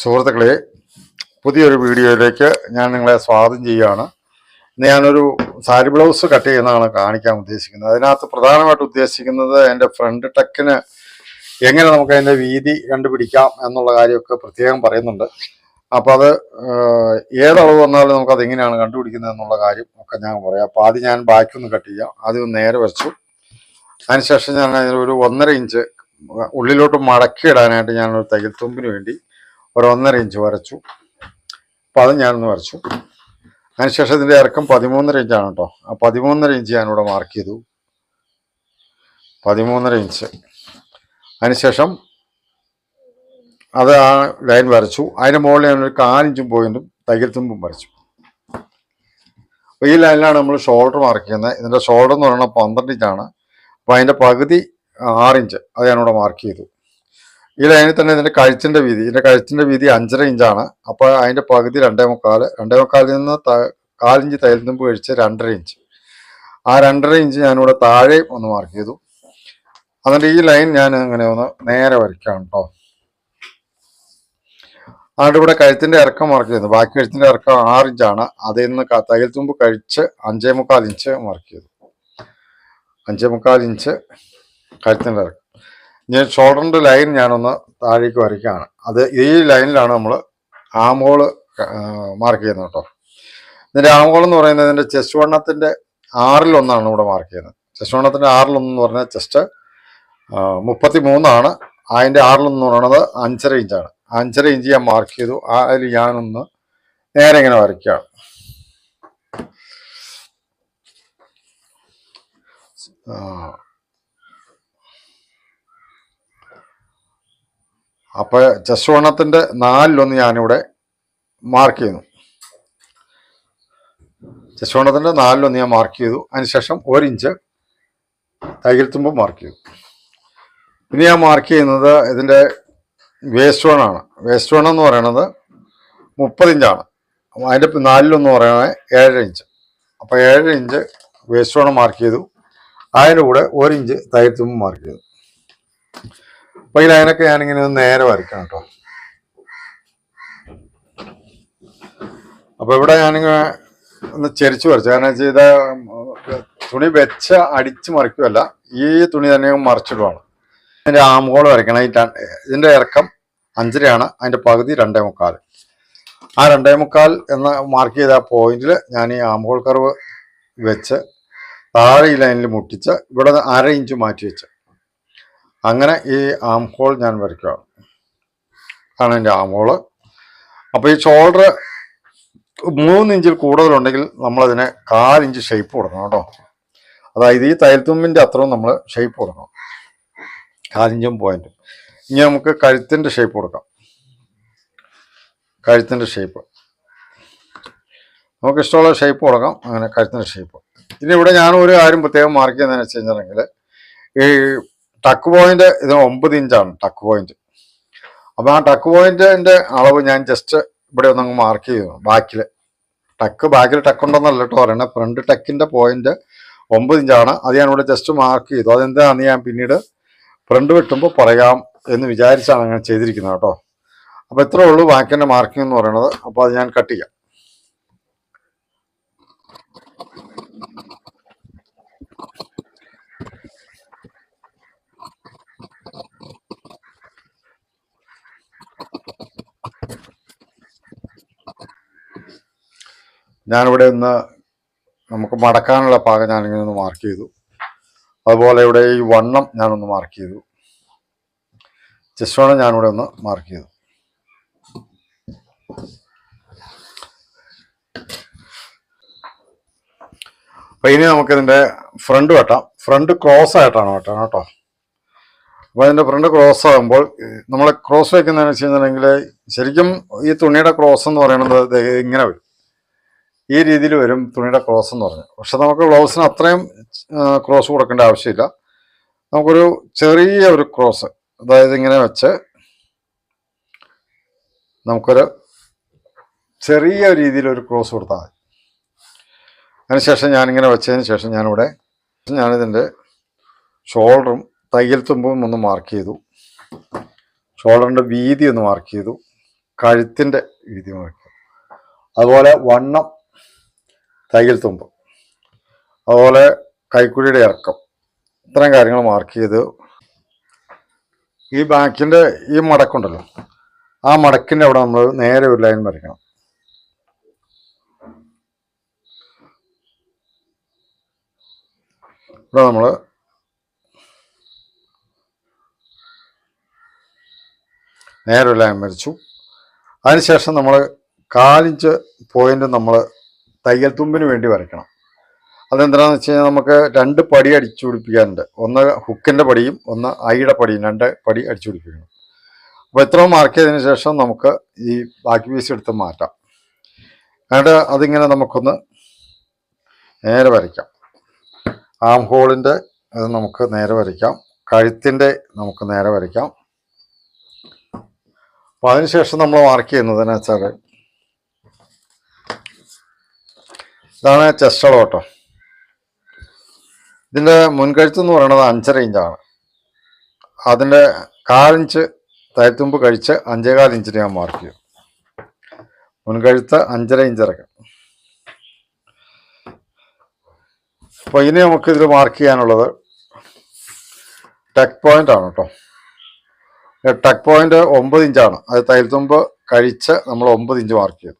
സുഹൃത്തുക്കളെ പുതിയൊരു വീഡിയോയിലേക്ക് ഞാൻ നിങ്ങളെ സ്വാഗതം ചെയ്യുകയാണ്. ഇന്ന് ഞാനൊരു സാരി ബ്ലൗസ് കട്ട് ചെയ്യുന്നതാണ് കാണിക്കാൻ ഉദ്ദേശിക്കുന്നത്. അതിനകത്ത് പ്രധാനമായിട്ട് ഉദ്ദേശിക്കുന്നത് എന്റെ ഫ്രണ്ട് ടക്കിന് എങ്ങനെ നമുക്ക് അതിന്റെ വീതി കണ്ടുപിടിക്കാം എന്നുള്ള കാര്യമൊക്കെ പ്രത്യേകം പറയുന്നുണ്ട്. അപ്പോൾ അത് ഏതളവ് വന്നാലും നമുക്കത് എങ്ങനെയാണ് കണ്ടുപിടിക്കുന്നത് എന്നുള്ള കാര്യം ഒക്കെ ഞാൻ പറയാം. അപ്പോൾ ആദ്യം ഞാൻ ബാക്കി ഒന്ന് കട്ട് ചെയ്യാം. ആദ്യം നേരെ വെച്ചു. അതിനുശേഷം ഞാൻ ഒരു ഒന്നര ഇഞ്ച് ഉള്ളിലോട്ട് മടക്കി ഇടാനായിട്ട് ഞാൻ ഒരു തയ്യൽ തുമ്പിന് വേണ്ടി ഒരു ഒന്നര ഇഞ്ച് വരച്ചു. അപ്പം അത് ഞാനൊന്ന് വരച്ചു. അതിനുശേഷം ഇതിന്റെ ഇറക്കം പതിമൂന്നര ഇഞ്ചാണ് കേട്ടോ. ആ പതിമൂന്നര ഇഞ്ച് ഞാനിവിടെ മാർക്ക് ചെയ്തു. പതിമൂന്നര ഇഞ്ച് അതിനുശേഷം അത് ആ ലൈൻ വരച്ചു. അതിന്റെ മുകളിൽ ഞാനൊരു കാലിഞ്ചും പോയിന്റും തയ്യൽ തുമ്പും വരച്ചു. അപ്പോൾ ഈ ലൈനിലാണ് നമ്മൾ ഷോൾഡർ മാർക്ക് ചെയ്യുന്നത്. ഇതിന്റെ ഷോൾഡർ എന്ന് പറയുന്നത് പന്ത്രണ്ട് ഇഞ്ചാണ് അപ്പോൾ അതിന്റെ പകുതി ആറിഞ്ച് അത് ഞാനിവിടെ മാർക്ക് ചെയ്തു. ഈ ലൈനിൽ തന്നെ ഇതിന്റെ കഴുത്തിന്റെ വീതി. ഇതിന്റെ കഴുത്തിന്റെ വീതി അഞ്ചര ഇഞ്ചാണ്. അപ്പോൾ അതിന്റെ പകുതി രണ്ടേ മുക്കാൽ രണ്ടേ മുക്കാലിൽ നിന്ന് കാലിഞ്ച് തയ്യൽ തുമ്പ് കഴിച്ച് രണ്ടര ഇഞ്ച്. ആ രണ്ടര ഇഞ്ച് ഞാനിവിടെ താഴെ ഒന്ന് മാർക്ക് ചെയ്തു. അതുകൊണ്ട് ഈ ലൈൻ ഞാൻ അങ്ങനെ ഒന്ന് നേരെ വരയ്ക്കാം കേട്ടോ അതുകൊണ്ട് ഇവിടെ കഴുത്തിന്റെ ഇറക്കം മാർക്ക് ചെയ്തു. ബാക്കി കഴുത്തിന്റെ ഇറക്കം ആറ് ഇഞ്ചാണ്. അതിൽ നിന്ന് തയ്യൽ തുമ്പ് കഴിച്ച് അഞ്ചേ മുക്കാൽ ഇഞ്ച് മാർക്ക് ചെയ്തു. അഞ്ചേ മുക്കാൽ ഇഞ്ച് കഴുത്തിന്റെ ഇറക്കം. ഞാൻ ഷോൾഡറിന്റെ ലൈൻ ഞാനൊന്ന് താഴേക്ക് വരയ്ക്കുകയാണ്. അത് ഈ ലൈനിലാണ് നമ്മൾ ആമോൾ മാർക്ക് ചെയ്യുന്നത് കേട്ടോ. ഇതിന്റെ ആമോൾ എന്ന് പറയുന്നത് ഇതിന്റെ ചെസ്റ്റ് വണ്ണത്തിന്റെ ആറിലൊന്നാണ് ഇവിടെ മാർക്ക് ചെയ്യുന്നത്. ചെസ്റ്റ് വണ്ണത്തിന്റെ ആറിലൊന്നെന്ന് പറഞ്ഞാൽ ചെസ്റ്റ് മുപ്പത്തി മൂന്നാണ് അതിന്റെ ആറിലൊന്ന് പറയുന്നത് അഞ്ചര ഇഞ്ചാണ് അഞ്ചര ഇഞ്ച് ഞാൻ മാർക്ക് ചെയ്തു. അതിൽ ഞാനൊന്ന് നേരെ ഇങ്ങനെ വരയ്ക്കുകയാണ്. ആ അപ്പൊ ചശ്വണത്തിന്റെ നാലിലൊന്ന് ഞാനിവിടെ മാർക്ക് ചെയ്യുന്നു. ചശ്വണത്തിന്റെ നാലിലൊന്ന് ഞാൻ മാർക്ക് ചെയ്തു. അതിനുശേഷം ഒരിഞ്ച് തയ്യൽ തുമ്പ് മാർക്ക് ചെയ്തു. പിന്നെ ഞാൻ മാർക്ക് ചെയ്യുന്നത് ഇതിന്റെ വേസ്റ്റ് വണ്ണാണ് വേസ്റ്റ് വൺ എന്ന് പറയുന്നത് മുപ്പത് ഇഞ്ചാണ് അതിന്റെ നാലിലൊന്ന് പറയുന്നത് ഏഴര ഇഞ്ച് അപ്പോൾ ഏഴര ഇഞ്ച് വേസ്റ്റ് വണ്ണം മാർക്ക് ചെയ്തു. അതിന്റെ കൂടെ ഒരു ഇഞ്ച് മാർക്ക് ചെയ്തു. അപ്പൊ ഈ ലൈനൊക്കെ ഞാനിങ്ങനെ ഒന്ന് നേരെ വരയ്ക്കാം കേട്ടോ. അപ്പൊ ഇവിടെ ഞാനിങ്ങനെ ഒന്ന് ചെരിച്ചു വരച്ചു. കാരണം ഇത് തുണി വെച്ച അടിച്ചു മറിക്കുമല്ല ഈ തുണി തന്നെ മറിച്ചിടുവാണ്. ഇതിന്റെ ആംഹോൾ വരയ്ക്കണം. ഇതിന്റെ ഇറക്കം അഞ്ചരയാണ്. അതിന്റെ പകുതി രണ്ടേ മുക്കാൽ. ആ രണ്ടേ മുക്കാൽ എന്ന മാർക്ക് ചെയ്ത പോയിന്റിൽ ഞാൻ ഈ ആംഹോൾ കർവ് വെച്ച് താഴെ ഈ ലൈനിൽ മുട്ടിച്ച് ഇവിടെ അര ഇഞ്ച് മാറ്റി വെച്ച്. അങ്ങനെ ഈ ആം ഹോൾ ഞാൻ വരയ്ക്കുക. ആണ് എന്റെ ആം ഹോൾ അപ്പോൾ ഈ ഷോൾഡർ മൂന്നിഞ്ചിൽ കൂടുതലുണ്ടെങ്കിൽ നമ്മളതിനെ കാലിഞ്ച് ഷേപ്പ് കൊടുക്കണം കേട്ടോ. അതായത് ഈ തൈൽത്തുമ്പിന്റെ അത്രയും നമ്മൾ ഷേപ്പ് കൊടുക്കണം കാലിഞ്ചും പോയിന്റും ഇനി നമുക്ക് കഴുത്തിന്റെ ഷേപ്പ് കൊടുക്കാം. കഴുത്തിന്റെ ഷേപ്പ് നമുക്ക് ഇഷ്ടമുള്ള ഷേപ്പ് കൊടുക്കാം. അങ്ങനെ കഴുത്തിന്റെ ഷേപ്പ് ഇനി ഇവിടെ ഞാൻ ഒരു കാര്യം പ്രത്യേകം മാർക്ക് ചെയ്യുന്നതെന്ന് വെച്ച് കഴിഞ്ഞിട്ടുണ്ടെങ്കിൽ ഈ ടക്ക് പോയിന്റ് ഇത് ഒമ്പത് ഇഞ്ചാണ് ടക്ക് പോയിന്റ് അപ്പൊ ആ ടക്ക് പോയിന്റിന്റെ അളവ് ഞാൻ ജസ്റ്റ് ഇവിടെ ഒന്ന് മാർക്ക് ചെയ്യുന്നു ബാക്കിൽ ടക്ക് ബാക്കിൽ ടക്ക് ഉണ്ടെന്നല്ല കേട്ടോ പറയണേ ഫ്രണ്ട് ടക്കിന്റെ പോയിന്റ് ഒമ്പത് ഇഞ്ചാണ് അത് ഞാൻ ഇവിടെ ജസ്റ്റ് മാർക്ക് ചെയ്തു. അതെന്താണെന്ന് ഞാൻ പിന്നീട് ഫ്രണ്ട് വെട്ടുമ്പോൾ പറയാം എന്ന് വിചാരിച്ചാണ് അങ്ങനെ ചെയ്തിരിക്കുന്നത് കേട്ടോ അപ്പൊ ഇത്രേ ഉള്ളൂ ബാക്കിന്റെ മാർക്കിംഗ് എന്ന് പറയുന്നത്. അപ്പൊ അത് ഞാൻ കട്ട് ചെയ്യാം. ഞാനിവിടെ ഇന്ന് നമുക്ക് മടക്കാനുള്ള പാകം ഞാനിങ്ങനെ ഒന്ന് മാർക്ക് ചെയ്തു. അതുപോലെ ഇവിടെ ഈ വണ്ണം ഞാനൊന്ന് മാർക്ക് ചെയ്തു. ചെസ്റ്റ് വണ്ണം ഞാനിവിടെ ഒന്ന് മാർക്ക് ചെയ്തു. അപ്പൊ ഇനി നമുക്കിതിന്റെ ഫ്രണ്ട് വെട്ടാം. ഫ്രണ്ട് ക്രോസ് ആയിട്ടാണ് വെട്ടാൻ കേട്ടോ. അപ്പോൾ അതിന്റെ ഫ്രണ്ട് ക്രോസ് ആകുമ്പോൾ നമ്മൾ ക്രോസ് വെക്കുന്നതെന്ന് വെച്ച് കഴിഞ്ഞിട്ടുണ്ടെങ്കിൽ ശരിക്കും ഈ തുണിയുടെ ക്രോസ് എന്ന് പറയുന്നത് ഇങ്ങനെ വരും. ഈ രീതിയിൽ വരും തുണിയുടെ ക്രോസ് എന്ന് പറഞ്ഞു. പക്ഷെ നമുക്ക് ബ്ലൗസിന് അത്രയും ക്രോസ് കൊടുക്കേണ്ട ആവശ്യമില്ല. നമുക്കൊരു ചെറിയ ഒരു ക്രോസ് അതായത് ഇങ്ങനെ വെച്ച് നമുക്കൊരു ചെറിയ രീതിയിൽ ഒരു ക്രോസ് കൊടുത്താൽ മതി. അതിനുശേഷം ഞാനിങ്ങനെ വെച്ചതിന് ശേഷം ഞാനിവിടെ ഞാനിതിന്റെ ഷോൾഡറും തയ്യൽ തുമ്പും ഒന്ന് മാർക്ക് ചെയ്തു. ഷോൾഡറിന്റെ വീതി ഒന്ന് മാർക്ക് ചെയ്തു. കഴുത്തിന്റെ വീതി മാർക്ക് അതുപോലെ വണ്ണം തയ്യൽ തുമ്പ്. അതുപോലെ കൈക്കുഴിയുടെ ഇറക്കം. ഇത്തരം കാര്യങ്ങൾ മാർക്ക് ചെയ്ത് ഈ ബാക്കിന്റെ ഈ മടക്കുണ്ടല്ലോ ആ മടക്കിന്റെ അവിടെ നമ്മൾ നേരെ ഒരു ലൈൻ വരയ്ക്കണം. ഇവിടെ നമ്മൾ നേരെ ലൈൻ വരച്ചു. അതിനുശേഷം നമ്മൾ കാലിഞ്ച് പോയിന്റ് നമ്മൾ തയ്യൽ തുമ്പിന് വേണ്ടി വരയ്ക്കണം. അതെന്താണെന്ന് വെച്ച് കഴിഞ്ഞാൽ നമുക്ക് രണ്ട് പടി അടിച്ചു പിടിപ്പിക്കാനുണ്ട്. ഒന്ന് ഹുക്കിന്റെ പടിയും ഒന്ന് ഐയുടെ പടിയും രണ്ട് പടി അടിച്ചു പിടിപ്പിക്കണം. അപ്പോൾ എത്ര മാർക്ക് ചെയ്തതിന് ശേഷം നമുക്ക് ഈ ബാക്കി പീസ് എടുത്ത് മാറ്റാം. എന്നിട്ട് അതിങ്ങനെ നമുക്കൊന്ന് നേരെ വരയ്ക്കാം. ആം ഹോളിന്റെ അത് നമുക്ക് നേരെ വരയ്ക്കാം. കഴുത്തിന്റെ നമുക്ക് നേരെ വരയ്ക്കാം. അപ്പോൾ അതിനുശേഷം നമ്മൾ മാർക്ക് ചെയ്യുന്നതെന്ന് വെച്ചാൽ ഇതാണ് ചെസ്റ്റ് അളവ് കേട്ടോ ഇതിന്റെ മുൻകഴുത്ത് എന്ന് പറയുന്നത് അഞ്ചര ഇഞ്ചാണ്. അതിന്റെ കാലിഞ്ച് തയ്ത്തുമ്പ് കഴിച്ച് അഞ്ചേകാൽ ഇഞ്ചിന് ഞാൻ മാർക്ക് ചെയ്യും. മുൻകഴുത്ത് അഞ്ചര ഇഞ്ചിറക്കും അപ്പൊ ഇനി നമുക്ക് ഇതിൽ മാർക്ക് ചെയ്യാനുള്ളത് ടെക് പോയിന്റ് ആണ് കേട്ടോ ടെക് പോയിന്റ് ഒമ്പത് ഇഞ്ചാണ്. അത് തയ്യൽത്തുമ്പ് കഴിച്ച് നമ്മൾ ഒമ്പത് ഇഞ്ച് മാർക്ക് ചെയ്തു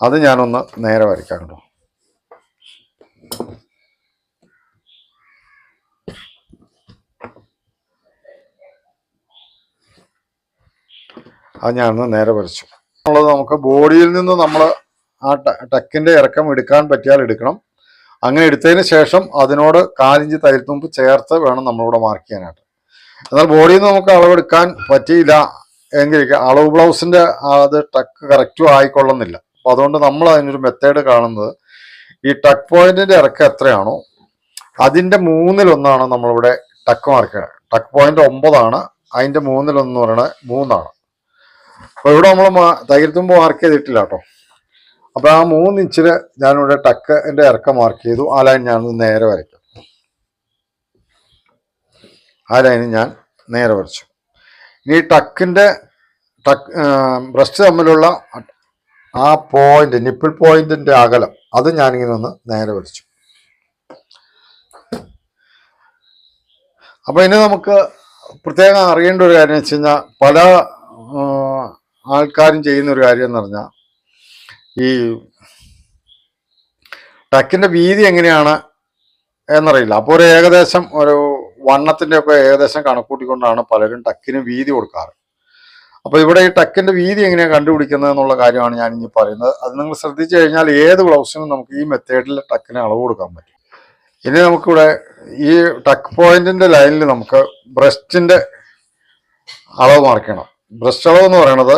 അത് ഞാനൊന്ന് നേരെ വരയ്ക്കാം കേട്ടോ. അത് ഞാനൊന്ന് നേരെ വരച്ചു. ഉള്ളത് നമുക്ക് ബോഡിയിൽ നിന്ന് നമ്മൾ ആ ടക്കിന്റെ ഇറക്കം എടുക്കാൻ പറ്റിയാൽ എടുക്കണം. അങ്ങനെ എടുത്തതിന് ശേഷം അതിനോട് കാലിഞ്ച് തയ്യൽത്തുമ്പ് ചേർത്ത് വേണം നമ്മളിവിടെ മാർക്ക് ചെയ്യാനായിട്ട്. എന്നാൽ ബോഡിയിൽ നിന്ന് നമുക്ക് അളവെടുക്കാൻ പറ്റിയില്ല. എങ്കിൽ അളവ് ബ്ലൗസിന്റെ അത് ടക്ക് കറക്റ്റും ആയിക്കൊള്ളുന്നില്ല. അപ്പൊ അതുകൊണ്ട് നമ്മൾ അതിനൊരു മെത്തേഡ് കാണുന്നത്. ഈ ടക്ക് പോയിന്റിന്റെ ഇറക്കം എത്രയാണോ അതിന്റെ മൂന്നിലൊന്നാണ് നമ്മളിവിടെ ടക്ക് മാർക്ക് ടക്ക് പോയിന്റ് ഒമ്പതാണ് അതിന്റെ മൂന്നിലൊന്ന് പറയണത് മൂന്നാണ്. അപ്പോൾ ഇവിടെ നമ്മൾ തയ്യൽത്തുമ്പ് മാർക്ക് ചെയ്തിട്ടില്ല കേട്ടോ. അപ്പോൾ ആ മൂന്ന് ഇഞ്ചിൽ ഞാനിവിടെ ടക്കിന്റെ ഇറക്കം മാർക്ക് ചെയ്തു. ആ ലൈൻ ഞാൻ നേരെ വരയ്ക്കും. ആ ലൈന് ഞാൻ നേരെ വരച്ചു. ഇനി ടക്കിന്റെ ടക്ക് ബ്രസ്റ്റ് തമ്മിലുള്ള ആ പോയിന്റ് നിപ്പിൾ പോയിന്റിന്റെ അകലം അത് ഞാനിങ്ങനെ ഒന്ന് നേരെ വരച്ചു അപ്പൊ ഇനി നമുക്ക് പ്രത്യേകം അറിയേണ്ട ഒരു കാര്യം വെച്ച് കഴിഞ്ഞാൽ പല ആൾക്കാരും ചെയ്യുന്ന ഒരു കാര്യം എന്ന് പറഞ്ഞാൽ ഈ ടക്കിന്റെ വീതി എങ്ങനെയാണ് എന്നറിയില്ല. അപ്പോൾ ഒരു ഏകദേശം ഒരു വണ്ണത്തിന്റെ ഒക്കെ ഏകദേശം കണക്കൂട്ടിക്കൊണ്ടാണ് പലരും ടക്കിന് വീതി കൊടുക്കാറ്. അപ്പൊ ഇവിടെ ഈ ടക്കിന്റെ വീതി എങ്ങനെയാണ് കണ്ടുപിടിക്കുന്നത് എന്നുള്ള കാര്യമാണ് ഞാൻ ഇനി പറയുന്നത്. അത് നിങ്ങൾ ശ്രദ്ധിച്ചു കഴിഞ്ഞാൽ ഏത് ബ്ലൗസിനും നമുക്ക് ഈ മെത്തേഡിൽ ടക്കിന് അളവ് കൊടുക്കാൻ പറ്റും. ഇനി നമുക്കിവിടെ ഈ ടക്ക് പോയിന്റിന്റെ ലൈനിൽ നമുക്ക് ബ്രസ്റ്റിന്റെ അളവ് മാർക്കണം. ബ്രസ്റ്റ് അളവ് എന്ന് പറയുന്നത്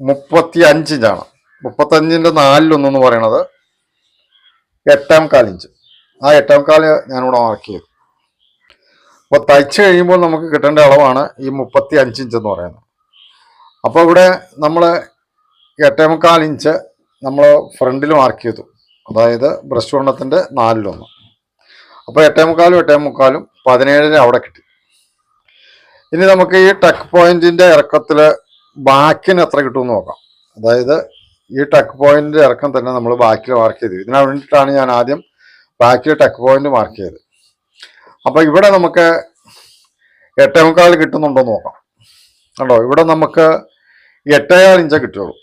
മുപ്പത്തി അഞ്ചിഞ്ചാണ് മുപ്പത്തഞ്ചിന്റെ നാലിലൊന്നെന്ന് പറയണത് എട്ടാം കാലിഞ്ച്. ആ എട്ടാം കാൽ ഞാനിവിടെ മാർക്ക് ചെയ്തു. അപ്പോൾ തയ്ച്ച് കഴിയുമ്പോൾ നമുക്ക് കിട്ടേണ്ട അളവാണ് ഈ മുപ്പത്തി അഞ്ച് ഇഞ്ച് എന്ന് പറയുന്നത്. അപ്പോൾ ഇവിടെ നമ്മൾ എട്ടേമുക്കാൽ ഇഞ്ച് നമ്മൾ ഫ്രണ്ടിൽ മാർക്ക് ചെയ്തു. അതായത് ബ്രസ്റ്റ് വണ്ണത്തിന്റെ നാലിലൊന്ന്. അപ്പോൾ എട്ടേമുക്കാലും എട്ടേമുക്കാലും പതിനേഴിന് അവിടെ കിട്ടി. ഇനി നമുക്ക് ഈ ടക്ക് പോയിന്റിന്റെ ഇറക്കത്തിൽ ബാക്കിന് എത്ര കിട്ടുമെന്ന് നോക്കാം. അതായത് ഈ ടക്ക് പോയിന്റിന്റെ ഇറക്കം തന്നെ നമ്മൾ ബാക്കിൽ മാർക്ക് ചെയ്തു. ഇതിനു വേണ്ടിയിട്ടാണ് ഞാൻ ആദ്യം ബാക്കിൽ ടക്ക് പോയിന്റ് മാർക്ക് ചെയ്തത്. അപ്പൊ ഇവിടെ നമുക്ക് എട്ടേമുക്കാൽ കിട്ടുന്നുണ്ടോ നോക്കാം. കണ്ടോ ഇവിടെ നമുക്ക് എട്ടേകാൽ ഇഞ്ചേ കിട്ടുള്ളൂ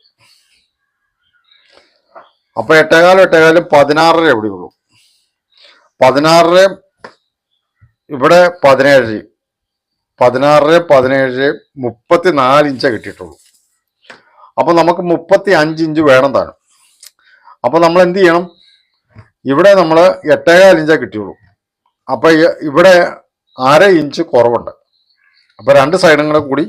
അപ്പൊ എട്ടേകാലും എട്ടേകാലും പതിനാറര എവിടെ ഉള്ളൂ പതിനാറര ഇവിടെ പതിനേഴ് പതിനാറ് പതിനേഴ് മുപ്പത്തി നാല് ഇഞ്ചേ കിട്ടിയിട്ടുള്ളൂ. അപ്പൊ നമുക്ക് മുപ്പത്തി അഞ്ച് ഇഞ്ച് വേണം താനും. അപ്പൊ നമ്മൾ എന്ത് ചെയ്യണം? ഇവിടെ നമ്മൾ എട്ടേകാൽ ഇഞ്ചേ കിട്ടിയുള്ളൂ. അപ്പൊ ഇ- ഇവിടെ അര ഇഞ്ച് കുറവുണ്ട്. അപ്പോൾ രണ്ട് സൈഡും കൂടെ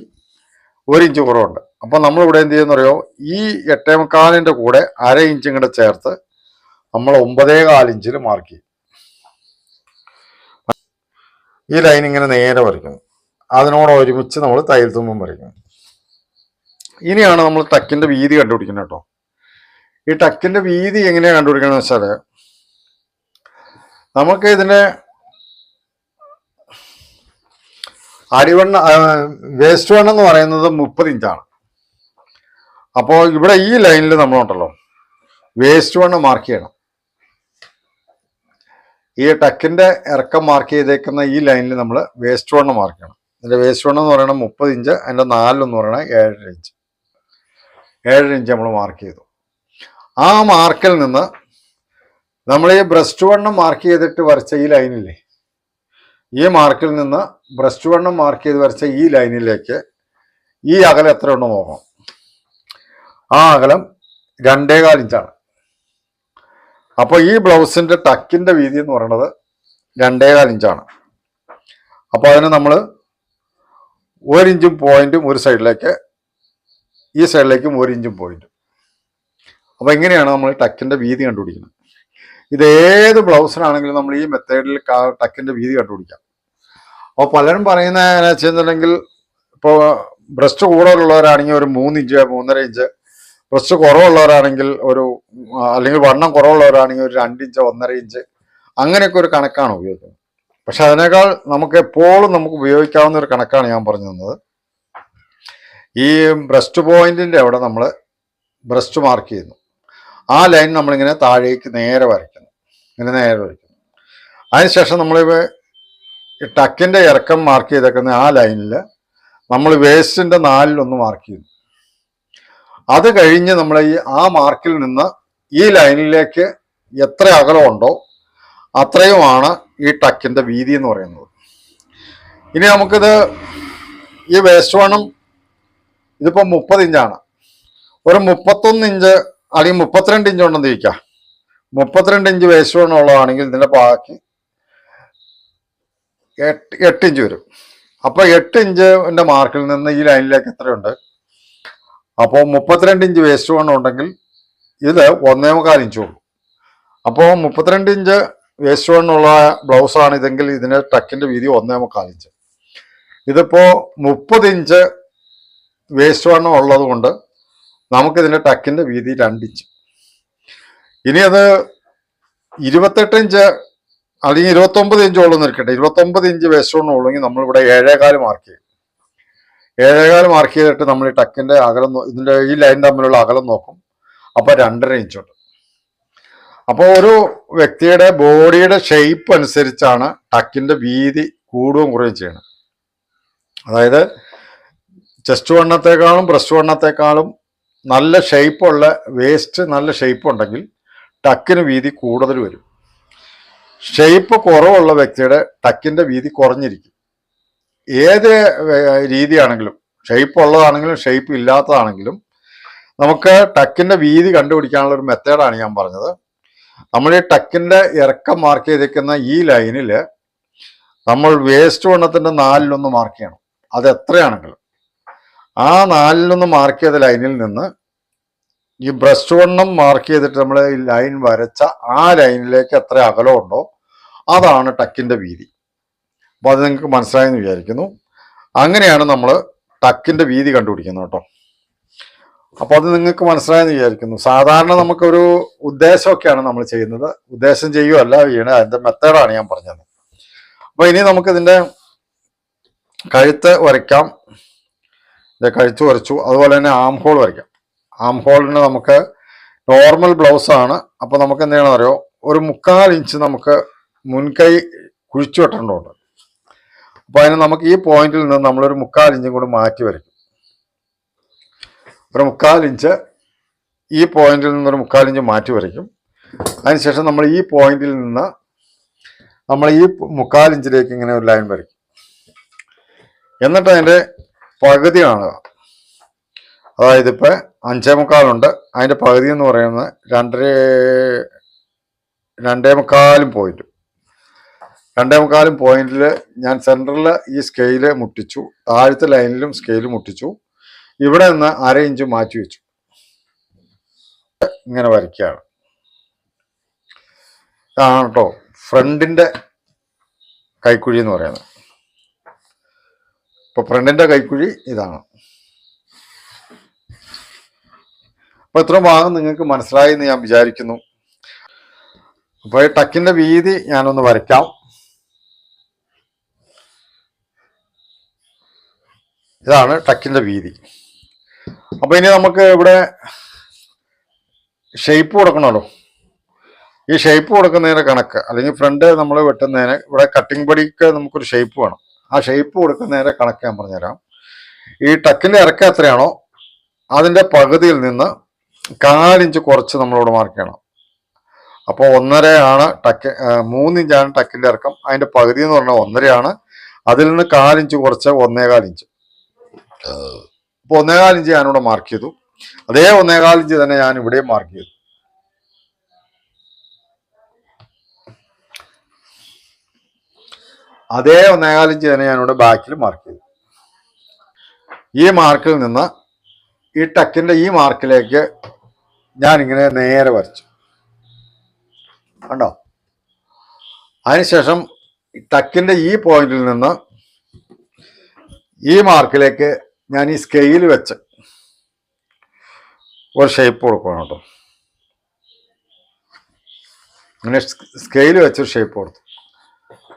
ഒരു ഇഞ്ച് കുറവുണ്ട്. അപ്പൊ നമ്മൾ ഇവിടെ എന്ത് ചെയ്യുന്നറിയോ? ഈ എട്ടേ മുക്കാലിന്റെ കൂടെ അര ഇഞ്ചും കൂടെ ചേർത്ത് നമ്മൾ ഒമ്പതേ കാലിഞ്ചിൽ മാർക്ക് ചെയ്യും. ഈ ലൈൻ ഇങ്ങനെ നേരെ വരയ്ക്കുന്നു അതിനോട് ഒരുമിച്ച് നമ്മൾ തയ്യൽ തുമ്പും വരയ്ക്കുന്നു ഇനിയാണ് നമ്മൾ ടക്കിന്റെ വീതി കണ്ടുപിടിക്കുന്നത് കേട്ടോ. ഈ ടക്കിന്റെ വീതി എങ്ങനെയാണ് കണ്ടുപിടിക്കുന്നത് വെച്ചാൽ നമുക്ക് ഇതിന്റെ അടിവണ്ണ വേസ്റ്റ് വണ്ണം എന്ന് പറയുന്നത് മുപ്പത് ഇഞ്ചാണ്. അപ്പോൾ ഇവിടെ ഈ ലൈനിൽ നമ്മളുണ്ടല്ലോ. വേസ്റ്റ് വണ്ണം മാർക്ക് ചെയ്യണം. ഈ ടക്കിന്റെ ഇറക്കം മാർക്ക് ചെയ്തേക്കുന്ന ഈ ലൈനിൽ നമ്മൾ വേസ്റ്റ് വണ്ണം മാർക്ക് ചെയ്യണം. അതിന്റെ വേസ്റ്റ് വണ്ണം എന്ന് പറയുന്നത് മുപ്പത് ഇഞ്ച് അതിന്റെ നാലെന്ന് പറയുന്നത് ഏഴര ഇഞ്ച്. ഏഴര ഇഞ്ച് നമ്മൾ മാർക്ക് ചെയ്തു. ആ മാർക്കിൽ നിന്ന് നമ്മൾ ഈ ബ്രസ്റ്റ് വണ്ണം മാർക്ക് ചെയ്തിട്ട് വരച്ച ഈ ലൈനില്ലേ? ഈ മാർക്കിൽ നിന്ന് ബ്രസ്റ്റ് വണ്ണം മാർക്ക് ചെയ്ത് വരച്ച ഈ ലൈനിലേക്ക് ഈ അകലം എത്ര ഉണ്ടോ നോക്കാം. ആ അകലം രണ്ടേകാൽ ഇഞ്ചാണ്. അപ്പോൾ ഈ ബ്ലൗസിന്റെ ടക്കിന്റെ വീതി എന്ന് പറയുന്നത് രണ്ടേകാൽ ഇഞ്ചാണ്. അപ്പോൾ അതിന് നമ്മൾ ഒരു ഇഞ്ചും പോയിന്റും ഒരു സൈഡിലേക്ക് ഈ സൈഡിലേക്കും ഒരു ഇഞ്ചും പോയിന്റും. അപ്പോൾ എങ്ങനെയാണ് നമ്മൾ ടക്കിന്റെ വീതി കണ്ടുപിടിക്കുന്നത്. ഇത് ഏത് ബ്ലൗസിനാണെങ്കിലും നമ്മൾ ഈ മെത്തേഡിൽ ടക്കിന്റെ വീതി കണ്ടുപിടിക്കാം. അപ്പോൾ പലരും പറയുന്ന എന്നു വെച്ചിട്ടുണ്ടെങ്കിൽ ഇപ്പോൾ ബ്രസ്റ്റ് കൂടുതലുള്ളവരാണെങ്കിൽ ഒരു മൂന്ന് ഇഞ്ച് മൂന്നര ഇഞ്ച്. ബ്രസ്റ്റ് കുറവുള്ളവരാണെങ്കിൽ ഒരു അല്ലെങ്കിൽ വണ്ണം കുറവുള്ളവരാണെങ്കിൽ ഒരു രണ്ടിഞ്ച് ഒന്നര ഇഞ്ച്. അങ്ങനെയൊക്കെ ഒരു കണക്കാണ് ഉപയോഗിക്കുന്നത്. പക്ഷെ അതിനേക്കാൾ നമുക്ക് എപ്പോഴും നമുക്ക് ഉപയോഗിക്കാവുന്ന ഒരു കണക്കാണ് ഞാൻ പറഞ്ഞു തന്നത്. ഈ ബ്രസ്റ്റ് പോയിന്റിന്റെ അവിടെ നമ്മൾ ബ്രസ്റ്റ് മാർക്ക് ചെയ്യുന്നു. ആ ലൈൻ നമ്മളിങ്ങനെ താഴേക്ക് നേരെ വരയ്ക്കുന്നു. ഇങ്ങനെ നേരെ വരയ്ക്കുന്നു. അതിനുശേഷം നമ്മൾ ഈ ടക്കിന്റെ ഇറക്കം മാർക്ക് ചെയ്തേക്കുന്ന ആ ലൈനിൽ നമ്മൾ വേസ്റ്റിന്റെ നാലിലൊന്ന് മാർക്ക് ചെയ്യുന്നു. അത് കഴിഞ്ഞ് നമ്മൾ ഈ ആ മാർക്കിൽ നിന്ന് ഈ ലൈനിലേക്ക് എത്ര അകലമുണ്ടോ അത്രയുമാണ് ഈ ടക്കിന്റെ വീതി എന്ന് പറയുന്നത്. ഇനി നമുക്കിത് ഈ വേസ്റ്റ് വണ്ണം ഇതിപ്പോ മുപ്പത് ഇഞ്ചാണ് ഒരു മുപ്പത്തൊന്ന് ഇഞ്ച് അല്ലെങ്കിൽ മുപ്പത്തിരണ്ട് ഇഞ്ച് ഉണ്ടെന്ന് ചോദിക്കാം. മുപ്പത്തിരണ്ട് ഇഞ്ച് വേസ്റ്റ് വണ്ണം ഉള്ളതാണെങ്കിൽ ഇതിന്റെ ബാക്കി എട്ട് എട്ട് ഇഞ്ച് വരും. അപ്പൊ എട്ട് ഇഞ്ചിന്റെ മാർക്കിൽ നിന്ന് ഈ ലൈനിലേക്ക് എത്രയുണ്ട്? അപ്പോൾ മുപ്പത്തിരണ്ട് ഇഞ്ച് വേസ്റ്റ് വണ്ണുണ്ടെങ്കിൽ ഇത് ഒന്നേ മുക്കാൽ ഇഞ്ച് ഉള്ളൂ. അപ്പോൾ മുപ്പത്തിരണ്ട് ഇഞ്ച് വേസ്റ്റ് വണ്ണുള്ള ബ്ലൗസാണ് ഇതെങ്കിൽ ഇതിന് ടക്കിന്റെ വീതി ഒന്നേ മുക്കാൽ ഇഞ്ച്. ഇതിപ്പോ മുപ്പത് ഇഞ്ച് വേസ്റ്റ് വണ്ണം ഉള്ളത് കൊണ്ട് നമുക്കിതിന്റെ ടക്കിന്റെ വീതി രണ്ട് ഇഞ്ച്. ഇനി അത് ഇരുപത്തെട്ട് ഇഞ്ച് അല്ലെങ്കിൽ ഇരുപത്തൊമ്പത് ഇഞ്ച് ഉള്ളൂ നിൽക്കട്ടെ ഇരുപത്തൊമ്പത് ഇഞ്ച് വേസ്റ്റ് വണ്ണം ഉള്ളെങ്കിൽ നമ്മളിവിടെ ഏഴേകാൽ മാർക്ക് ചെയ്യും. ഏഴേകാൽ മാർക്ക് ചെയ്തിട്ട് നമ്മൾ ഈ ടക്കിന്റെ അകലം ഇതിന്റെ ഈ ലൈൻ തമ്മിലുള്ള അകലം നോക്കും. അപ്പോൾ രണ്ടര ഇഞ്ചുണ്ട് അപ്പോൾ ഒരു വ്യക്തിയുടെ ബോഡിയുടെ ഷെയ്പ്പ് അനുസരിച്ചാണ് ടക്കിന്റെ വീതി കൂടുകയും കുറയുകയും ചെയ്യണം അതായത് ചെസ്റ്റ് വണ്ണത്തെക്കാളും ബ്രസ്റ്റ് വണ്ണത്തെക്കാളും നല്ല ഷെയ്പ്പുള്ള വേസ്റ്റ് നല്ല ഷെയ്പ്പ് ഉണ്ടെങ്കിൽ ടക്കിന് വീതി കൂടുതൽ വരും. ഷേപ്പ് കുറവുള്ള വ്യക്തിയുടെ ടക്കിന്റെ വീതി കുറഞ്ഞിരിക്കും. ഏത് രീതിയാണെങ്കിലും ഷേപ്പ് ഉള്ളതാണെങ്കിലും ഷേപ്പ് ഇല്ലാത്തതാണെങ്കിലും നമുക്ക് ടക്കിന്റെ വീതി കണ്ടുപിടിക്കാനുള്ള ഒരു മെത്തേഡാണ് ഞാൻ പറഞ്ഞത്. നമ്മൾ ഈ ടക്കിന്റെ ഇറക്കം മാർക്ക് ചെയ്തിരിക്കുന്ന ഈ ലൈനിൽ നമ്മൾ വേസ്റ്റ് വണ്ണത്തിന്റെ നാലിലൊന്ന് മാർക്ക് ചെയ്യണം. അത് എത്രയാണെങ്കിലും. ആ നാലിലൊന്ന് മാർക്ക് ചെയ്ത ലൈനിൽ നിന്ന് ഈ ബ്രസ്റ്റ് വണ്ണം മാർക്ക് ചെയ്തിട്ട് നമ്മൾ ഈ ലൈൻ വരച്ച ആ ലൈനിലേക്ക് എത്ര അകലമുണ്ടോ അതാണ് ടക്കിന്റെ വീതി. അപ്പോൾ അത് നിങ്ങൾക്ക് മനസ്സിലായെന്ന് വിചാരിക്കുന്നു. അങ്ങനെയാണ് നമ്മൾ ടക്കിന്റെ വീതി കണ്ടുപിടിക്കുന്നത് കേട്ടോ. അപ്പോൾ അത് നിങ്ങൾക്ക് മനസ്സിലായെന്ന് വിചാരിക്കുന്നു. സാധാരണ നമുക്കൊരു ഉദ്ദേശമൊക്കെയാണ് നമ്മൾ ചെയ്യുന്നത്. ഉദ്ദേശം ചെയ്യുകയല്ല വീണ്. അതിന്റെ മെത്തേഡാണ് ഞാൻ പറഞ്ഞത്. അപ്പോൾ ഇനി നമുക്കിതിന്റെ കഴുത്ത് വരയ്ക്കാം. ഇതിന്റെ കഴുത്ത് വരച്ചു. അതുപോലെ തന്നെ ആം ഹോൾ വരയ്ക്കാം. ആം ഹോളിന് നമുക്ക് നോർമൽ ബ്ലൗസാണ്. അപ്പോൾ അപ്പൊ നമുക്ക് എന്ത് അറിയോ ഒരു മുക്കാൽ ഇഞ്ച് നമുക്ക് മുൻകൈ കുഴിച്ചു വെട്ടേണ്ടതുണ്ട്. അപ്പൊ അതിന് നമുക്ക് ഈ പോയിന്റിൽ നിന്ന് നമ്മളൊരു മുക്കാൽ ഇഞ്ചും കൂടെ മാറ്റി വരയ്ക്കും. ഒരു മുക്കാൽ ഇഞ്ച് ഈ പോയിന്റിൽ നിന്ന് ഒരു മുക്കാൽ ഇഞ്ച് മാറ്റി വരയ്ക്കും. അതിനുശേഷം നമ്മൾ ഈ പോയിന്റിൽ നിന്ന് നമ്മൾ ഈ മുക്കാൽ ഇഞ്ചിലേക്ക് ഇങ്ങനെ ഒരു ലൈൻ വരയ്ക്കും. എന്നിട്ട് അതിന്റെ പകുതി കാണുക. അതായത് ഇപ്പൊ അഞ്ചേ മുക്കാലുണ്ട് അതിന്റെ പകുതി എന്ന് പറയുന്നത് രണ്ടര രണ്ടേ മുക്കാലും പോയിന്റ് രണ്ടേ മുക്കാലും പോയിന്റിൽ ഞാൻ സെന്ററിൽ ഈ സ്കെയിൽ മുട്ടിച്ചു. താഴത്തെ ലൈനിലും സ്കെയിൽ മുട്ടിച്ചു. ഇവിടെ നിന്ന് അര ഇഞ്ച് മാറ്റി വെച്ചു. ഇങ്ങനെ വരയ്ക്കുകയാണ്. ഇതാണ് കേട്ടോ ഫ്രണ്ടിന്റെ കൈക്കുഴി എന്ന് പറയുന്നത്. ഇപ്പോൾ ഫ്രണ്ടിന്റെ കൈക്കുഴി ഇതാണ്. അപ്പോൾ ഇത്ര ഭാഗം നിങ്ങൾക്ക് മനസ്സിലായി എന്ന് ഞാൻ വിചാരിക്കുന്നു. അപ്പോൾ ഈ ടക്കിന്റെ വീതി ഞാനൊന്ന് വരയ്ക്കാം. ഇതാണ് ടക്കിന്റെ വീതി. അപ്പോൾ ഇനി നമുക്ക് ഇവിടെ ഷേപ്പ് കൊടുക്കണമല്ലോ. ഈ ഷേപ്പ് കൊടുക്കുന്നതിന് കണക്ക് അല്ലെങ്കിൽ ഫ്രണ്ട് നമ്മൾ വെട്ടുന്നതിന് ഇവിടെ കട്ടിംഗ് പടിക്ക് നമുക്കൊരു ഷേപ്പ് വേണം. ആ ഷേപ്പ് കൊടുക്കുന്നതിന്റെ കണക്ക് ഞാൻ പറഞ്ഞുതരാം. ഈ ടക്കിന്റെ ഇറക്കം എത്രയാണോ അതിന്റെ പകുതിയിൽ നിന്ന് കാലിഞ്ച് കുറച്ച് നമ്മളിവിടെ മാർക്ക് ചെയ്യണം. അപ്പോൾ ഒന്നരയാണ് ടക്ക് മൂന്നിഞ്ചാണ് ടക്കിന്റെ ഇറക്കം. അതിന്റെ പകുതി എന്ന് പറഞ്ഞാൽ ഒന്നരയാണ്. അതിൽ നിന്ന് കാലിഞ്ച് കുറച്ച് ഒന്നേകാൽ ഇഞ്ച് അപ്പോൾ ഒന്നേകാൽ ഇഞ്ച് ഞാനിവിടെ മാർക്ക് ചെയ്തു. അതേ ഒന്നേകാൽ ഇഞ്ച് തന്നെ ഞാൻ ഇവിടെയും മാർക്ക് ചെയ്തു. അതേ ഒന്നേകാൽ ഇഞ്ച് തന്നെ ഞാനിവിടെ ബാക്കിൽ മാർക്ക് ചെയ്തു. ഈ മാർക്കിൽ നിന്ന് ഈ ടക്കിന്റെ ഈ മാർക്കിലേക്ക് ഇങ്ങനെ നേരെ വരച്ചു. കണ്ടോ? അതിനുശേഷം ടക്കിന്റെ ഈ പോയിന്റിൽ നിന്ന് ഈ മാർക്കിലേക്ക് ഞാൻ ഈ സ്കെയിൽ വെച്ച് ഒരു ഷേപ്പ് കൊടുക്കണം കേട്ടോ. അങ്ങനെ സ്കെയിൽ വെച്ചൊരു ഷേപ്പ് കൊടുത്തു.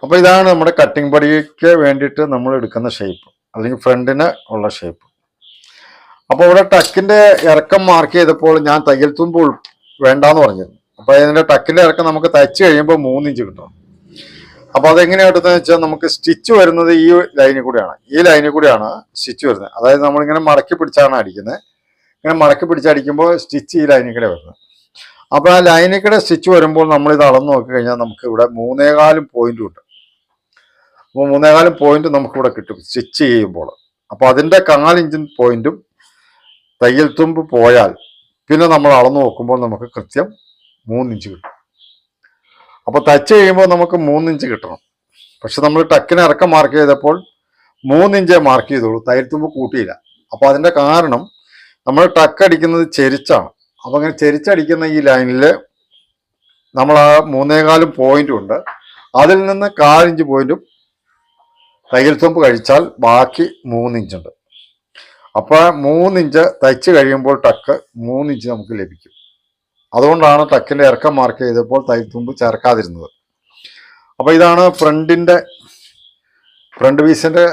അപ്പോൾ ഇതാണ് നമ്മുടെ കട്ടിംഗ് പടിക്ക് വേണ്ടിയിട്ട് നമ്മൾ എടുക്കുന്ന ഷേപ്പ് അല്ലെങ്കിൽ ഫ്രണ്ടിന് ഉള്ള ഷേപ്പ് അപ്പോൾ ഇവിടെ ടക്കിന്റെ ഇറക്കം മാർക്ക് ചെയ്തപ്പോൾ ഞാൻ തയ്യൽ തുമ്പ് വേണ്ടാന്ന് പറഞ്ഞിരുന്നു. അപ്പോൾ ഇതിന്റെ ടക്കിന്റെ ഇറക്കം നമുക്ക് തയ്ച്ച് കഴിയുമ്പോൾ മൂന്നിഞ്ച് കിട്ടണം അപ്പോൾ അതെങ്ങനെയാണ് എടുത്തതെന്ന് വെച്ചാൽ നമുക്ക് സ്റ്റിച്ച് വരുന്നത് ഈ ലൈനിൽ കൂടിയാണ്. ഈ ലൈനിൽ കൂടിയാണ് സ്റ്റിച്ച് വരുന്നത്. അതായത് നമ്മളിങ്ങനെ മടക്കി പിടിച്ചാണ് അടിക്കുന്നത് ഇങ്ങനെ മടക്കി പിടിച്ചടിക്കുമ്പോൾ സ്റ്റിച്ച് ഈ ലൈനിൽ കൂടെ വരുന്നത്. അപ്പോൾ ആ ലൈനിൽ കൂടെ സ്റ്റിച്ച് വരുമ്പോൾ നമ്മൾ ഇത് അളന്ന് നോക്കി കഴിഞ്ഞാൽ നമുക്ക് ഇവിടെ മൂന്നേകാലും പോയിന്റ് ഉണ്ട്. അപ്പോൾ മൂന്നേകാലും പോയിന്റ് നമുക്കിവിടെ കിട്ടും സ്റ്റിച്ച് ചെയ്യുമ്പോൾ. അപ്പോൾ അതിന്റെ കാലിഞ്ചിൻ പോയിന്റും തയ്യൽ തുമ്പ് പോയാൽ പിന്നെ നമ്മൾ അളന്ന് നോക്കുമ്പോൾ നമുക്ക് കൃത്യം മൂന്നിഞ്ച് കിട്ടും. അപ്പോൾ ടച്ച് ചെയ്യുമ്പോൾ നമുക്ക് മൂന്നിഞ്ച് കിട്ടണം. പക്ഷെ നമ്മൾ ടക്കിന് ഇറക്കം മാർക്ക് ചെയ്തപ്പോൾ മൂന്നിഞ്ചേ മാർക്ക് ചെയ്തോളൂ തയ്യൽ തുമ്പ് കൂട്ടിയില്ല. അപ്പോൾ അതിന്റെ കാരണം നമ്മൾ ടക്ക് അടിക്കുന്നത് ചെരിച്ചാണ്. അപ്പോൾ അങ്ങനെ ചെരിച്ചടിക്കുന്ന ഈ ലൈനിൽ നമ്മൾ ആ മൂന്നേകാലും പോയിന്റും ഉണ്ട്. അതിൽ നിന്ന് കാലിഞ്ച് പോയിന്റും തയ്യൽ തുമ്പ് കഴിച്ചാൽ ബാക്കി മൂന്നിഞ്ചുണ്ട് അപ്പോൾ മൂന്നിഞ്ച് തയ്ച്ച് കഴിയുമ്പോൾ ടക്ക് മൂന്നിഞ്ച് നമുക്ക് ലഭിക്കും. അതുകൊണ്ടാണ് ടക്കിന്റെ ഇറക്കം മാർക്ക് ചെയ്തപ്പോൾ തൈത്തുമ്പ് തുമ്പ് ചേർക്കാതിരുന്നത്. അപ്പോൾ ഇതാണ് ഫ്രണ്ടിന്റെ ഫ്രണ്ട് പീസിന്റെ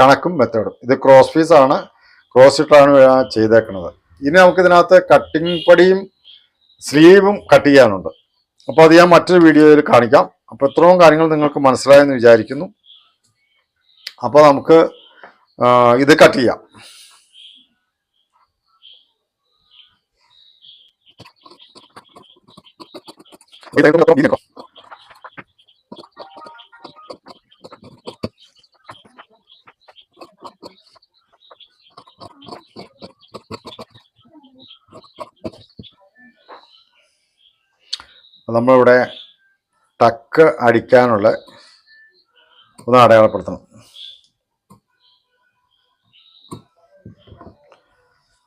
കണക്കും മെത്തേഡും ഇത് ക്രോസ് പീസാണ് ക്രോസ് ഇട്ടാണ് ചെയ്തേക്കുന്നത്. ഇനി നമുക്ക് ഇതിനകത്ത് കട്ടിംഗ് പടിയും സ്ലീവും കട്ട് ചെയ്യാനുണ്ട്. അപ്പോൾ അത് ഞാൻ മറ്റൊരു വീഡിയോയിൽ കാണിക്കാം. അപ്പോൾ ഇത്രയും കാര്യങ്ങൾ നിങ്ങൾക്ക് മനസ്സിലായെന്ന് വിചാരിക്കുന്നു. അപ്പോൾ നമുക്ക് ഇത് കട്ട് ചെയ്യാം. നമ്മളിവിടെ ടക്ക് അടിക്കാനുള്ള ഒന്ന് അടയാളപ്പെടുത്തണം.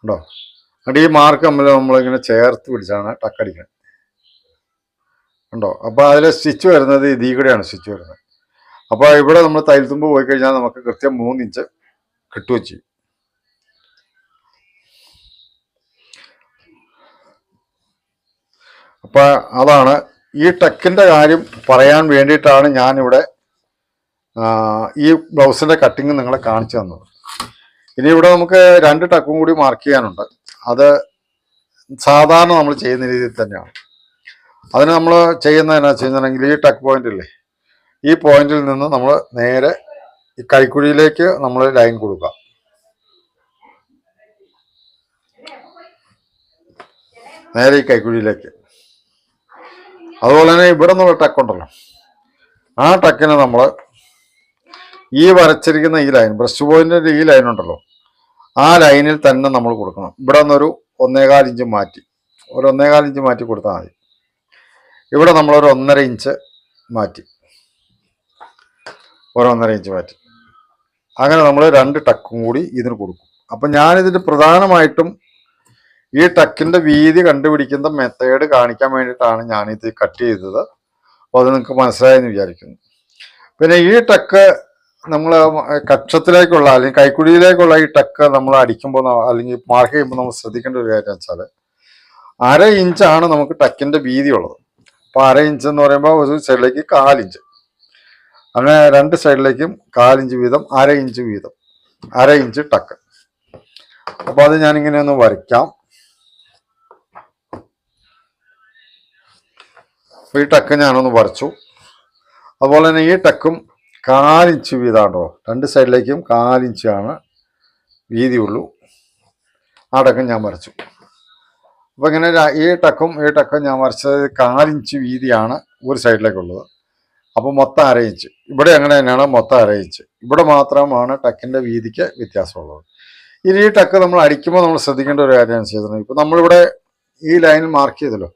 ഉണ്ടോ? എന്നിട്ട് ഈ മാർക്ക് തമ്മിൽ നമ്മളിങ്ങനെ ചേർത്ത് പിടിച്ചാണ് ടക്കടിക്കുന്നത് ഉണ്ടോ? അപ്പോൾ അതിൽ സ്റ്റിച്ച് വരുന്നത് ഇതീ കൂടെയാണ് സ്റ്റിച്ച് വരുന്നത്. അപ്പോൾ ഇവിടെ നമ്മൾ തൈൽത്തുമ്പ് പോയി കഴിഞ്ഞാൽ നമുക്ക് കൃത്യം മൂന്നിഞ്ച് കിട്ടുകയും ചെയ്യും. അപ്പോൾ അതാണ് ഈ ടെക്കിന്റെ കാര്യം പറയാൻ വേണ്ടിയിട്ടാണ് ഞാനിവിടെ ഈ ബ്ലൗസിന്റെ കട്ടിങ് നിങ്ങളെ കാണിച്ചു തന്നത്. ഇനി ഇവിടെ നമുക്ക് രണ്ട് ടക്കും കൂടി മാർക്ക് ചെയ്യാനുണ്ട്. അത് സാധാരണ നമ്മൾ ചെയ്യുന്ന രീതിയിൽ തന്നെയാണ്. അതിന് നമ്മൾ ചെയ്യുന്നത് എന്നാ ചെയ്യുന്നുണ്ടെങ്കിൽ ഈ ടക്ക് പോയിന്റ് ഇല്ലേ ഈ പോയിന്റിൽ നിന്ന് നമ്മൾ നേരെ ഈ കൈക്കുഴിയിലേക്ക് നമ്മൾ ലൈൻ കൊടുക്കുക നേരെ ഈ കൈക്കുഴിയിലേക്ക്. അതുപോലെ തന്നെ ഇവിടെ നിന്നുള്ള ടക്ക് ഉണ്ടല്ലോ. ആ ടക്കിനെ നമ്മൾ ഈ വരച്ചിരിക്കുന്ന ഈ ലൈൻ ബ്രഷ് പോയിന്റിന്റെ ഈ ലൈൻ ഉണ്ടല്ലോ. ആ ലൈനിൽ തന്നെ നമ്മൾ കൊടുക്കണം. ഇവിടെ നിന്നൊരു ഒന്നേകാൽ ഇഞ്ച് മാറ്റി. ഒരു ഒന്നേകാൽ ഇഞ്ച് മാറ്റി കൊടുത്താൽ മതി. ഇവിടെ നമ്മളൊരു ഒന്നര ഇഞ്ച് മാറ്റി. ഒരൊന്നര ഇഞ്ച് മാറ്റി. അങ്ങനെ നമ്മൾ രണ്ട് ടക്കും കൂടി ഇതിന് കൊടുക്കും. അപ്പം ഞാനിതിന് പ്രധാനമായിട്ടും ഈ ടക്കിന്റെ വീതി കണ്ടുപിടിക്കുന്ന മെത്തേഡ് കാണിക്കാൻ വേണ്ടിയിട്ടാണ് ഞാനിത് കട്ട് ചെയ്തത്. അപ്പോൾ അത് നിങ്ങൾക്ക് മനസ്സിലായെന്ന് വിചാരിക്കുന്നു. പിന്നെ ഈ ടക്ക് നമ്മൾ കക്ഷത്തിലേക്കുള്ള അല്ലെങ്കിൽ കൈക്കുഴിയിലേക്കുള്ള ഈ ടക്ക് നമ്മൾ അടിക്കുമ്പോൾ അല്ലെങ്കിൽ മാർക്ക് ചെയ്യുമ്പോൾ നമ്മൾ ശ്രദ്ധിക്കേണ്ട ഒരു കാര്യം വെച്ചാൽ അര ഇഞ്ചാണ് നമുക്ക് ടക്കിന്റെ വീതി ഉള്ളത് അപ്പോൾ അര ഇഞ്ച് എന്ന് പറയുമ്പോൾ ഒരു സൈഡിലേക്ക് കാലിഞ്ച് അങ്ങനെ രണ്ട് സൈഡിലേക്കും കാലിഞ്ച് വീതം അര ഇഞ്ച് വീതം. അര ഇഞ്ച് ടക്ക് അപ്പോൾ അത് ഞാനിങ്ങനെ ഒന്ന് വരയ്ക്കാം. ഈ ടക്ക് ഞാനൊന്ന് വരച്ചു. അതുപോലെ തന്നെ ഈ ടക്കും കാലിഞ്ച് വീതാണ്ടോ രണ്ട് സൈഡിലേക്കും കാലിഞ്ചാണ് വീതിയുള്ളൂ. ആ ടക്കും ഞാൻ വരച്ചു. അപ്പോൾ ഇങ്ങനെ ഈ ടക്കും ഈ ടക്കും ഞാൻ വരച്ചത് കാലിഞ്ച് വീതിയാണ് ഒരു സൈഡിലേക്കുള്ളത്. അപ്പോൾ മൊത്തം അരയിഞ്ച് ഇവിടെ അങ്ങനെ തന്നെയാണ് മൊത്തം അരയിഞ്ച് ഇവിടെ മാത്രമാണ് ടക്കിന്റെ വീതിക്ക് വ്യത്യാസമുള്ളത്. ഇനി ഈ ടക്ക് നമ്മൾ അടിക്കുമ്പോൾ നമ്മൾ ശ്രദ്ധിക്കേണ്ട ഒരു കാര്യം ചെയ്തത് ഇപ്പോൾ നമ്മളിവിടെ ഈ ലൈനിൽ മാർക്ക് ചെയ്തല്ലോ.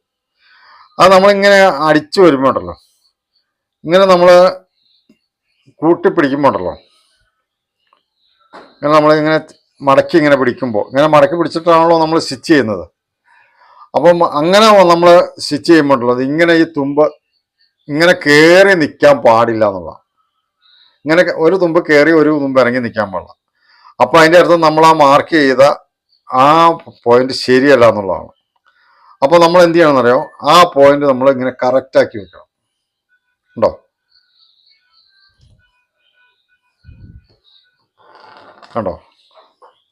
അത് നമ്മളിങ്ങനെ അടിച്ചു വരുമ്പോൾ ഉണ്ടല്ലോ. ഇങ്ങനെ നമ്മൾ കൂട്ടിപ്പിടിക്കുമ്പോൾ ഉണ്ടല്ലോ. ഇങ്ങനെ നമ്മളിങ്ങനെ മടക്കി ഇങ്ങനെ പിടിക്കുമ്പോൾ ഇങ്ങനെ മടക്കി പിടിച്ചിട്ടാണല്ലോ നമ്മൾ സ്റ്റിച്ച് ചെയ്യുന്നത്. അപ്പം അങ്ങനെ നമ്മൾ സ്റ്റിച്ച് ഉണ്ടല്ലോ ഇങ്ങനെ ഈ തുമ്പ് ഇങ്ങനെ കയറി നിൽക്കാൻ പാടില്ല എന്നുള്ളതാണ്. ഇങ്ങനെ ഒരു തുമ്പ് കയറി ഒരു തുമ്പ് ഇറങ്ങി നിൽക്കാൻ പാടില്ല. അപ്പം അതിന്റെ അർത്ഥം നമ്മൾ ആ മാർക്ക് ചെയ്ത ആ പോയിന്റ് ശരിയല്ല എന്നുള്ളതാണ്. അപ്പോൾ നമ്മൾ എന്ത് ചെയ്യണമെന്നറിയോ? ആ പോയിന്റ് നമ്മൾ ഇങ്ങനെ കറക്റ്റാക്കി വെക്കണം. ഉണ്ടോ? കണ്ടോ?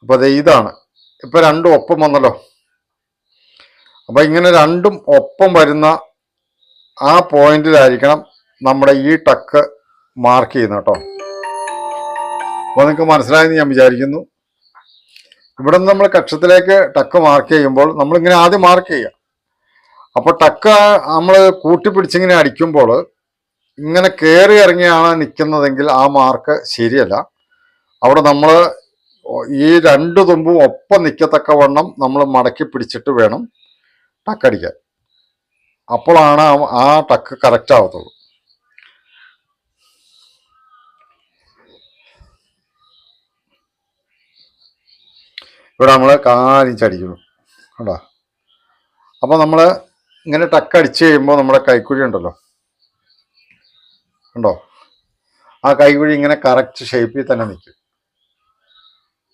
അപ്പോൾ ദേ ഇതാണ്. ഇപ്പോൾ രണ്ടും ഒപ്പം വന്നല്ലോ. അപ്പൊ ഇങ്ങനെ രണ്ടും ഒപ്പം വരുന്ന ആ പോയിന്റിലായിരിക്കണം നമ്മുടെ ഈ ടക്ക് മാർക്ക് ചെയ്യുന്നത് കേട്ടോ. അപ്പോൾ നിങ്ങൾക്ക് മനസ്സിലായെന്ന് ഞാൻ വിചാരിക്കുന്നു. ഇവിടെ നിന്ന് നമ്മൾ കക്ഷത്തിലേക്ക് ടക്ക് മാർക്ക് ചെയ്യുമ്പോൾ നമ്മളിങ്ങനെ ആദ്യം മാർക്ക് ചെയ്യുക. അപ്പോൾ ടക്ക് നമ്മൾ കൂട്ടിപ്പിടിച്ചിങ്ങനെ അടിക്കുമ്പോൾ ഇങ്ങനെ കയറി ഇറങ്ങിയാണ് നിൽക്കുന്നതെങ്കിൽ ആ മാർക്ക് ശരിയല്ല. അവിടെ നമ്മൾ ഈ രണ്ട് തുമ്പും ഒപ്പം നിൽക്കത്തക്കവണ്ണം നമ്മൾ മടക്കി പിടിച്ചിട്ട് വേണം ടക്കടിക്കാൻ അപ്പോഴാണ് ആ- ടക്ക് കറക്റ്റ് ആവത്തുള്ളൂ. ഇവിടെ നമ്മൾ കാലിഞ്ചടിക്കുന്നു കണ്ടോ? അപ്പോൾ നമ്മൾ ഇങ്ങനെ ടക്ക് അടിച്ച് കഴിയുമ്പോൾ നമ്മുടെ കൈക്കുഴി ഉണ്ടല്ലോ? ഉണ്ടോ ആ കൈക്കുഴി ഇങ്ങനെ കറക്റ്റ് ഷേപ്പിൽ തന്നെ നിൽക്കും.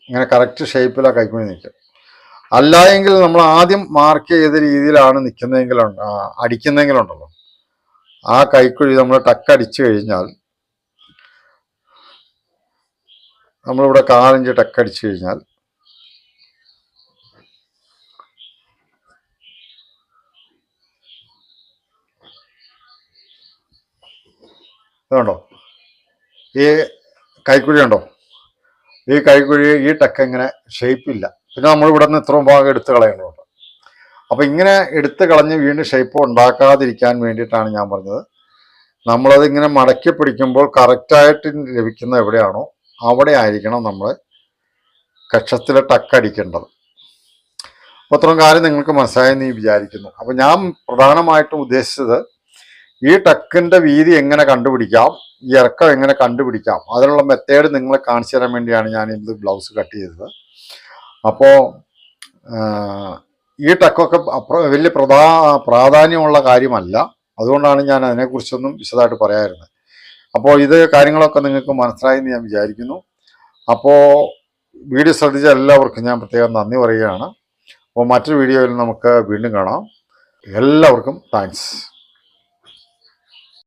ഇങ്ങനെ കറക്റ്റ് ഷേപ്പിൽ ആ കൈക്കുഴി നിൽക്കും. അല്ല എങ്കിൽ നമ്മൾ ആദ്യം മാർക്ക് ചെയ്ത രീതിയിലാണ് നിൽക്കുന്നതെങ്കിൽ അടിക്കുന്നെങ്കിലുണ്ടല്ലോ ആ കൈക്കുഴി നമ്മൾ ടക്ക് അടിച്ചു കഴിഞ്ഞാൽ നമ്മളിവിടെ കാലഞ്ച് ടക്ക് അടിച്ചു കഴിഞ്ഞാൽ ഇതുണ്ടോ? ഈ കൈക്കുഴി ഉണ്ടോ? ഈ കൈക്കുഴി ഈ ടക്ക് ഇങ്ങനെ ഷേപ്പില്ല പിന്നെ നമ്മൾ ഇവിടെ നിന്ന് ഇത്രയും ഭാഗം എടുത്തു കളയുന്നുണ്ട്. അപ്പം ഇങ്ങനെ എടുത്തു കളഞ്ഞ് വീണ്ടും ഷേപ്പ് ഉണ്ടാക്കാതിരിക്കാൻ വേണ്ടിയിട്ടാണ് ഞാൻ പറഞ്ഞത്. നമ്മളത് ഇങ്ങനെ മടക്കി പിടിക്കുമ്പോൾ കറക്റ്റായിട്ട് ലഭിക്കുന്ന എവിടെയാണോ അവിടെ ആയിരിക്കണം നമ്മൾ കക്ഷത്തിൽ ടക്കടിക്കേണ്ടത് അപ്പോൾ അത്രയും കാര്യം നിങ്ങൾക്ക് മനസ്സിലായെന്ന് വിചാരിക്കുന്നു. അപ്പോൾ ഞാൻ പ്രധാനമായിട്ടും ഉദ്ദേശിച്ചത് ഈ ടക്കിന്റെ വീതി എങ്ങനെ കണ്ടുപിടിക്കാം ഈ ഇറക്കം എങ്ങനെ കണ്ടുപിടിക്കാം അതിനുള്ള മെത്തേഡ് നിങ്ങളെ കാണിച്ചു തരാൻ വേണ്ടിയാണ് ഞാൻ ഇത് ബ്ലൗസ് കട്ട് ചെയ്തത്. അപ്പോൾ ഈ ടെക്കൊക്കെ വലിയ പ്രധാ പ്രാധാന്യമുള്ള കാര്യമല്ല. അതുകൊണ്ടാണ് ഞാൻ അതിനെക്കുറിച്ചൊന്നും വിശദമായിട്ട് പറയാറുന്നത് അപ്പോൾ ഇത് കാര്യങ്ങളൊക്കെ നിങ്ങൾക്ക് മനസ്സിലായി എന്ന് ഞാൻ വിചാരിക്കുന്നു. അപ്പോൾ വീഡിയോ ശ്രദ്ധിച്ച എല്ലാവർക്കും ഞാൻ പ്രത്യേകം നന്ദി പറയുകയാണ്. അപ്പോൾ മറ്റൊരു വീഡിയോയിൽ നമുക്ക് വീണ്ടും കാണാം. എല്ലാവർക്കും താങ്ക്സ്.